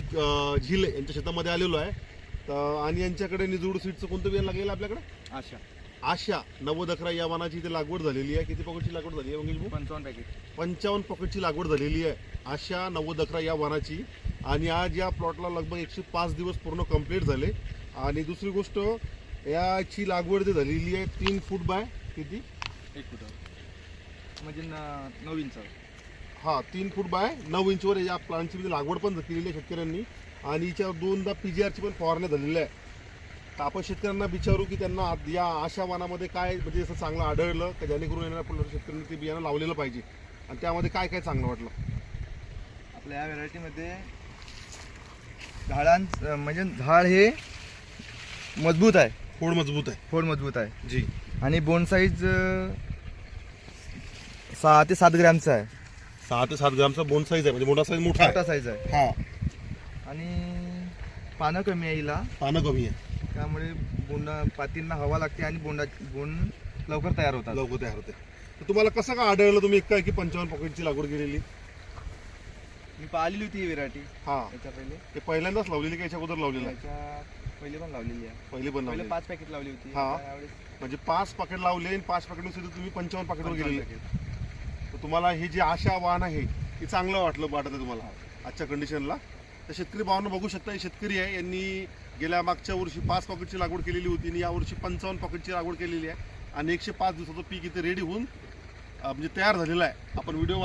झिल यांच्या शेतामध्ये आलेलो आहे. तर आणि यांच्याकडे निजूड सीडचं कोणतं बियाणं लागेल आपल्याकडे? आशा. आशा. नव्वद अकरा या वानाची इथे लागवड झालेली आहे. किती पॉकेटची लागवड झाली आहे मंगेश पंचावन्न पॅकेट. पंचावन्न पॉकेटची लागवड झालेली आहे. आशा नव्वद अकरा या वानाची आणि आज या प्लॉटला लगभग एकशे पाच दिवस पूर्ण कंप्लीट झाले. आणि दुसरी गोष्ट याची लागवड जी झालेली आहे तीन फूट बाय किती? एक फुटावर म्हणजे नऊ इंच हा तीन फूट बाय नऊ इंचवर या प्लांटची म्हणजे लागवड पण केलेली आहे शेतकऱ्यांनी. आणि हिच्यावर दोनदा पी जी आरची पण फवारण्या झालेल्या आहे. तर आपण शेतकऱ्यांना विचारू की त्यांना या आशा वानामध्ये काय म्हणजे असं चांगलं आढळलं का जेणेकरून पुढल्या शेतकऱ्यांनी ते बियाणं लावलेलं पाहिजे. आणि त्यामध्ये काय काय चांगलं वाटलं? आपल्या या व्हेरायटीमध्ये झाडां म्हणजे झाड हे मजबूत आहे. फोड मजबूत आहे. फोड मजबूत आहे. जी. आणि बोन साईज सहा ते सात ग्रॅमचा आहे. सहा ते सात ग्रामचा बोन साईज आहे म्हणजे मोठा साईज मोठा साईज आहे. हा. आणि पानं कमी आहे हिला. पानं कमी आहे. त्यामुळे बोंडा पातींना हवा लागते आणि बोंडा बोंड लवकर तयार होतात. लवकर तयार होते. तर तुम्हाला कसं काय आढळलं तुम्ही काय की पंचावन्न पॉकेटची लागवड केलेली? मी पाहिलेली होती ही व्हेरायटी हा. याच्या पहिले. ते पहिल्यांदाच लावलेली का याच्या अगोदर लावलेलं? आहे याच्या पहिले पण लावलेली आहे. पहिली पण पहिले लावलेली. पाच पॅकेट लावली होती. हा. आता यावेळेस म्हणजे पाच पाकेट लावले आणि पाच पाकेट सुद्धा तुम्ही पंचावन्न पाकेटवर गेलेले. packet. तर तुम्हाला ही जी आशा वाहन आहे ती चांगलं वाटलं वाटत आहे तुम्हाला. आजच्या कंडिशनला तर शेतकरी भावांना बघू शकता हे शेतकरी आहे. यांनी गेल्या मागच्या वर्षी पाच पॉकेटची लागवड केलेली होती आणि यावर्षी पंचावन्न पॉकेटची लागवड केलेली आहे. आणि एकशे पाच दिवसाचं पीक इथे रेडी होऊन म्हणजे तयार झालेलं आहे. आपण व्हिडिओ